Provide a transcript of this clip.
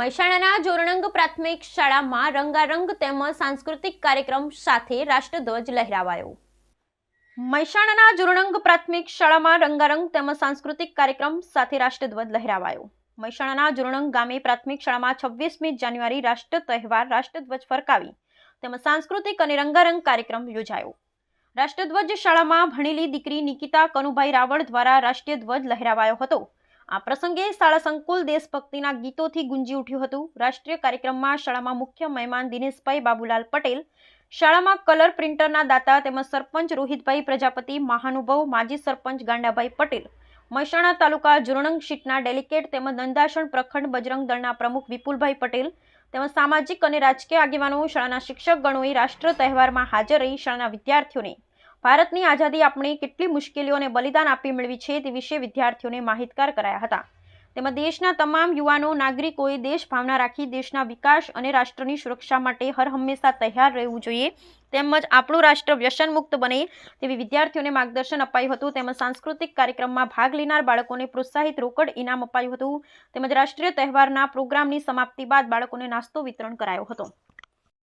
મહેસાણાના જોરણંગ પ્રાથમિક શાળામાં રંગારંગ તેમજ સાંસ્કૃતિક કાર્યક્રમ સાથે રાષ્ટ્રધ્વજ લહેરાવાયો. મહેસાણાના જોરણંગ પ્રાથમિક શાળામાં રંગારંગ તેમજ સાંસ્કૃતિક કાર્યક્રમ સાથે રાષ્ટ્રધ્વજ લહેરાવાયો. મહેસાણાના જોરણંગ ગામે પ્રાથમિક શાળામાં છવ્વીસમી જાન્યુઆરી રાષ્ટ્ર તહેવાર રાષ્ટ્રધ્વજ ફરકાવી તેમજ સાંસ્કૃતિક અને રંગારંગ કાર્યક્રમ યોજાયો. રાષ્ટ્રધ્વજ શાળામાં ભણેલી દીકરી નિકિતા કનુભાઈ રાવળ દ્વારા રાષ્ટ્રીય ધ્વજ લહેરાવાયો હતો. આ પ્રસંગે શાળા સંકુલ દેશભક્તિના ગીતોથી ગુંજી ઉઠ્યું હતું. રાષ્ટ્રીય કાર્યક્રમમાં શાળામાં મુખ્ય મહેમાન દિનેશભાઈ બાબુલાલ પટેલ, શાળામાં કલર પ્રિન્ટરના દાતા તેમજ સરપંચ રોહિતભાઈ પ્રજાપતિ, મહાનુભાવ માજી સરપંચ ગાંડાભાઈ પટેલ, મહેસાણા તાલુકા જુરણંગ શીટના ડેલિકેટ તેમજ નંદાસણ પ્રખંડ બજરંગ દળના પ્રમુખ વિપુલભાઈ પટેલ તેમજ સામાજિક અને રાજકીય આગેવાનો, શાળાના શિક્ષકગણોએ રાષ્ટ્ર તહેવારમાં હાજર રહી શાળાના વિદ્યાર્થીઓને ભારતની આઝાદી આપણે કેટલી મુશ્કેલીઓને બલિદાન આપી મેળવી છે તે વિશે વિદ્યાર્થીઓને માહિતગાર કરાયા હતા. તેમજ દેશના તમામ યુવાનો, નાગરિકોએ દેશ ભાવના રાખી, દેશના વિકાસ અને રાષ્ટ્રની સુરક્ષા માટે હર હંમેશા તૈયાર રહેવું જોઈએ. તેમજ આપણું રાષ્ટ્ર વ્યસનમુક્ત બને તેવી વિદ્યાર્થીઓને માર્ગદર્શન અપાયું હતું. તેમજ સાંસ્કૃતિક કાર્યક્રમમાં ભાગ લેનાર બાળકોને પ્રોત્સાહિત રોકડ ઇનામ અપાયું હતું. તેમજ રાષ્ટ્રીય તહેવારના પ્રોગ્રામની સમાપ્તિ બાદ બાળકોને નાસ્તો વિતરણ કરાયો હતો.